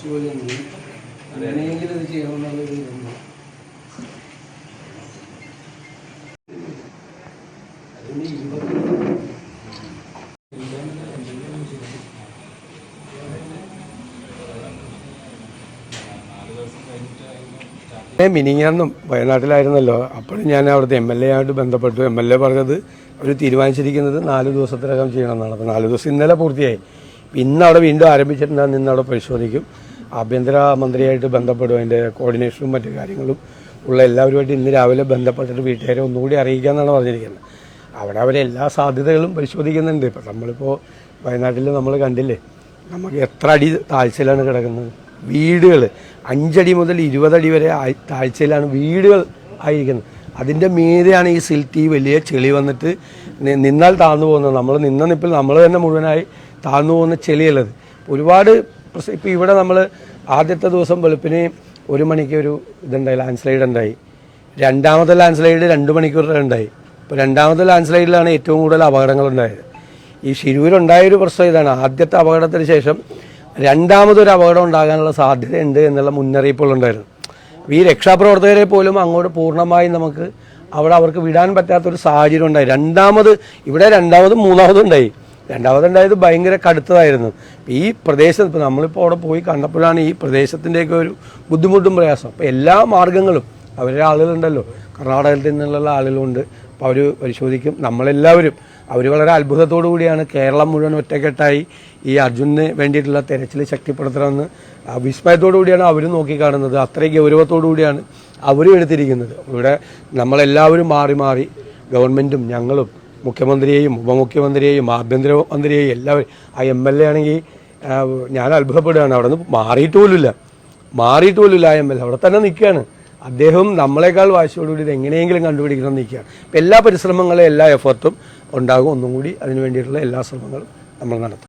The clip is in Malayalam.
ഇരുപത് മിനിങ്ങാന്നും വയനാട്ടിലായിരുന്നല്ലോ. അപ്പോഴും ഞാൻ അവിടുത്തെ എം എൽ എ ആയിട്ട് ബന്ധപ്പെട്ടു. എം എൽ എ പറഞ്ഞത് അവർ തീരുമാനിച്ചിരിക്കുന്നത് നാല് ദിവസത്തിനകം ചെയ്യണമെന്നാണ്. അപ്പോൾ നാല് ദിവസം ഇന്നലെ പൂർത്തിയായി. ഇന്ന് അവിടെ വീണ്ടും ആരംഭിച്ചിട്ടുണ്ടെന്ന് ഇന്ന് അവിടെ പരിശോധിക്കും. ആഭ്യന്തര മന്ത്രിയായിട്ട് ബന്ധപ്പെടും. അതിന്റെ കോർഡിനേഷനും മറ്റു കാര്യങ്ങളും ഉള്ള എല്ലാവരുമായിട്ട് ഇന്ന് രാവിലെ ബന്ധപ്പെട്ടിട്ട് വീട്ടുകാരെ ഒന്നുകൂടി അറിയിക്കുക എന്നാണ് പറഞ്ഞിരിക്കുന്നത്. അവിടെ അവരെ എല്ലാ സാധ്യതകളും പരിശോധിക്കുന്നുണ്ട്. ഇപ്പം നമ്മളിപ്പോൾ വയനാട്ടിൽ നമ്മൾ കണ്ടില്ലേ നമുക്ക് എത്ര അടി താഴ്ചയിലാണ് കിടക്കുന്നത്? വീടുകൾ അഞ്ചടി മുതൽ ഇരുപതടി വരെ താഴ്ചയിലാണ് വീടുകൾ ആയിരിക്കുന്നത്. അതിന്റെ മീതെയാണ് ഈ സിൽറ്റി വലിയ ചെളി വന്നിട്ട് നിന്നാൽ താഴ്ന്നു പോകുന്നത്. നമ്മൾ നിന്ന നിപ്പിൽ നമ്മൾ തന്നെ മുഴുവനായി താഴ്ന്നു പോകുന്ന ചെളിയുള്ളത്. ഒരുപാട് ഇപ്പോൾ ഇവിടെ നമ്മൾ ആദ്യത്തെ ദിവസം വെളുപ്പിന് ഒരു മണിക്ക് ഒരു ഇതുണ്ടായി ലാൻഡ് സ്ലൈഡ് ഉണ്ടായി. രണ്ടാമത്തെ ലാൻഡ് സ്ലൈഡ് രണ്ട് മണിക്കൂർ ഉണ്ടായി. ഇപ്പോൾ രണ്ടാമത്തെ ലാൻഡ് സ്ലൈഡിലാണ് ഏറ്റവും കൂടുതൽ അപകടങ്ങൾ ഉണ്ടായത്. ഈ ശിരൂരുണ്ടായൊരു പ്രശ്നം ഇതാണ്. ആദ്യത്തെ അപകടത്തിന് ശേഷം രണ്ടാമതൊരു അപകടം ഉണ്ടാകാനുള്ള സാധ്യതയുണ്ട് എന്നുള്ള മുന്നറിയിപ്പുകളുണ്ടായിരുന്നു ഈ രക്ഷാപ്രവർത്തകരെ പോലും അങ്ങോട്ട് പൂർണമായും നമുക്ക് അവിടെ അവർക്ക് വിടാൻ പറ്റാത്തൊരു സാഹചര്യം ഉണ്ടായി. രണ്ടാമത് ഇവിടെ രണ്ടാമതും മൂന്നാമതും ഉണ്ടായി. രണ്ടാമതുണ്ടായത് ഭയങ്കര കടുത്തതായിരുന്നു. ഈ പ്രദേശം ഇപ്പോൾ നമ്മളിപ്പോൾ അവിടെ പോയി കണ്ടപ്പോഴാണ് ഈ പ്രദേശത്തിന്റെയൊക്കെ ഒരു ബുദ്ധിമുട്ടും പ്രയാസം. അപ്പോൾ എല്ലാ മാർഗങ്ങളും അവരുടെ ആളുകളുണ്ടല്ലോ. കർണാടകത്തിൽ നിന്നുള്ള ആളുകളുണ്ട്. അപ്പോൾ അവർ പരിശോധിക്കും. നമ്മളെല്ലാവരും അവർ വളരെ അത്ഭുതത്തോടു കൂടിയാണ് കേരളം മുഴുവൻ ഒറ്റക്കെട്ടായി ഈ അർജുനന് വേണ്ടിയിട്ടുള്ള തെരച്ചിൽ ശക്തിപ്പെടുത്തണമെന്ന് വിസ്മയത്തോടു കൂടിയാണ് അവർ നോക്കിക്കാണുന്നത്. അത്രയും ഗൗരവത്തോടു കൂടിയാണ് അവരും എടുത്തിരിക്കുന്നത്. ഇവിടെ നമ്മളെല്ലാവരും മാറി മാറി ഗവൺമെന്റും ഞങ്ങളും മുഖ്യമന്ത്രിയെയും ഉപമുഖ്യമന്ത്രിയെയും ആഭ്യന്തര മന്ത്രിയെയും എല്ലാവരും. ആ എം എൽ എ ആണെങ്കിൽ ഞാൻ അത്ഭുതപ്പെടുകയാണ്. അവിടെ നിന്ന് മാറിയിട്ട് പോലുമില്ല. മാറിയിട്ട് പോലുമില്ല ആ എം എൽ എ അവിടെ തന്നെ നിൽക്കുകയാണ്. അദ്ദേഹം നമ്മളെക്കാൾ വാശിയോടുകൂടി ഇത് എങ്ങനെയെങ്കിലും കണ്ടുപിടിക്കണം നിൽക്കുകയാണ്. അപ്പം എല്ലാ പരിശ്രമങ്ങളും എല്ലാ എഫർട്ടും ഉണ്ടാകും. ഒന്നും കൂടി അതിനു വേണ്ടിയിട്ടുള്ള എല്ലാ ശ്രമങ്ങളും നമ്മൾ നടത്തും.